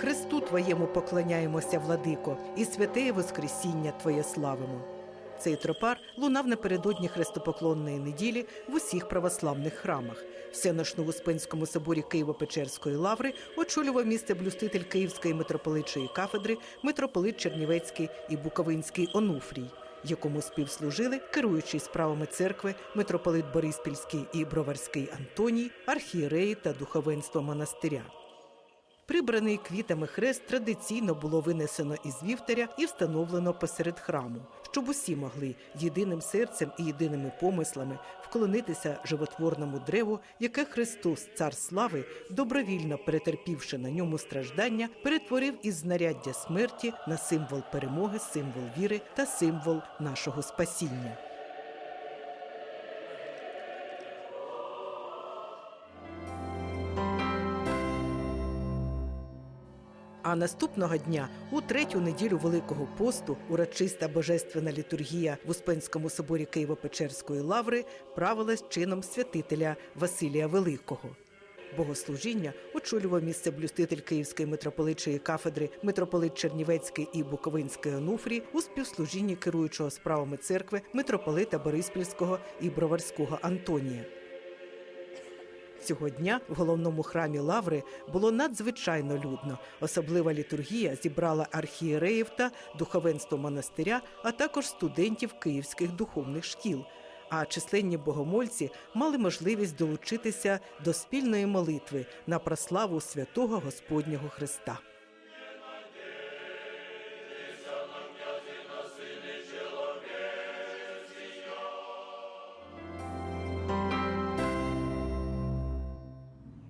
Христу Твоєму поклоняємося, владико, і святе Воскресіння Твоє славимо. Цей тропар лунав напередодні хрестопоклонної неділі в усіх православних храмах. Всеношну в Успенському соборі Києво-Печерської лаври очолював місце блюститель Київської митрополитчої кафедри, митрополит Чернівецький і Буковинський Онуфрій, якому співслужили керуючий справами церкви митрополит Бориспільський і Броварський Антоній, архієреї та духовенство монастиря. Прибраний квітами хрест традиційно було винесено із вівтаря і встановлено посеред храму, щоб усі могли єдиним серцем і єдиними помислами вклонитися животворному древу, яке Христос, цар слави, добровільно перетерпівши на ньому страждання, перетворив із знаряддя смерті на символ перемоги, символ віри та символ нашого спасіння. А наступного дня, у третю неділю Великого посту, урочиста божественна літургія в Успенському соборі Києво-Печерської лаври правилась чином святителя Василія Великого. Богослужіння очолював місце блюститель Київської митрополитчої кафедри, митрополит Чернівецький і Буковинський Онуфрій у співслужінні керуючого справами церкви митрополита Бориспільського і Броварського Антонія. Цього дня в головному храмі Лаври було надзвичайно людно. Особлива літургія зібрала архієреїв та духовенство монастиря, а також студентів київських духовних шкіл. А численні богомольці мали можливість долучитися до спільної молитви на прославу святого Господнього Христа. –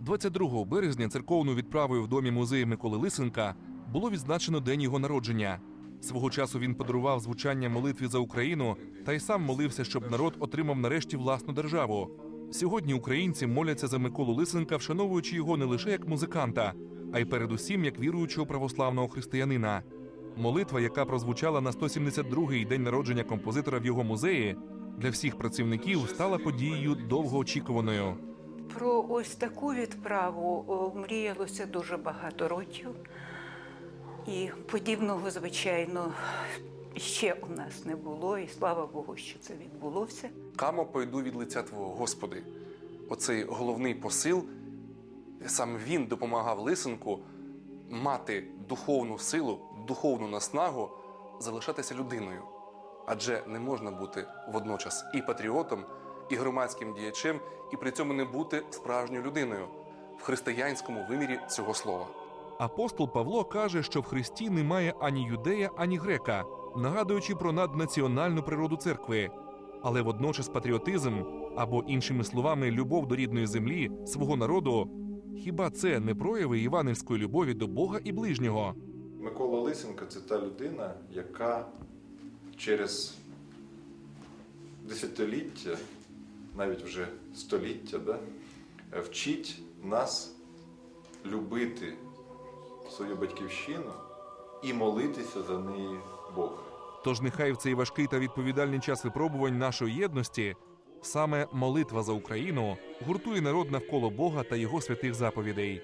22 березня церковною відправою в домі музею Миколи Лисенка було відзначено день його народження. Свого часу він подарував звучання молитві за Україну та й сам молився, щоб народ отримав нарешті власну державу. Сьогодні українці моляться за Миколу Лисенка, вшановуючи його не лише як музиканта, а й передусім як віруючого православного християнина. Молитва, яка прозвучала на 172-й день народження композитора в його музеї, для всіх працівників стала подією довгоочікуваною. Про ось таку відправу мріялося дуже багато років. І подібного, звичайно, ще у нас не було, і слава Богу, що це відбулося. Камо пойду від лиця Твого, Господи. Оцей головний посил, саме він допомагав Лисенку мати духовну силу, духовну наснагу, залишатися людиною. Адже не можна бути водночас і патріотом, і громадським діячем, і при цьому не бути справжньою людиною в християнському вимірі цього слова. Апостол Павло каже, що в Христі немає ані юдея, ані грека, нагадуючи про наднаціональну природу церкви. Але водночас патріотизм або, іншими словами, любов до рідної землі, свого народу. Хіба це не прояви іванівської любові до Бога і ближнього? Микола Лисенко це та людина, яка через десятиліття, навіть вже століття, да, вчить нас любити свою батьківщину і молитися за неї Бога. Тож нехай в цей важкий та відповідальний час випробувань нашої єдності саме молитва за Україну гуртує народ навколо Бога та його святих заповідей.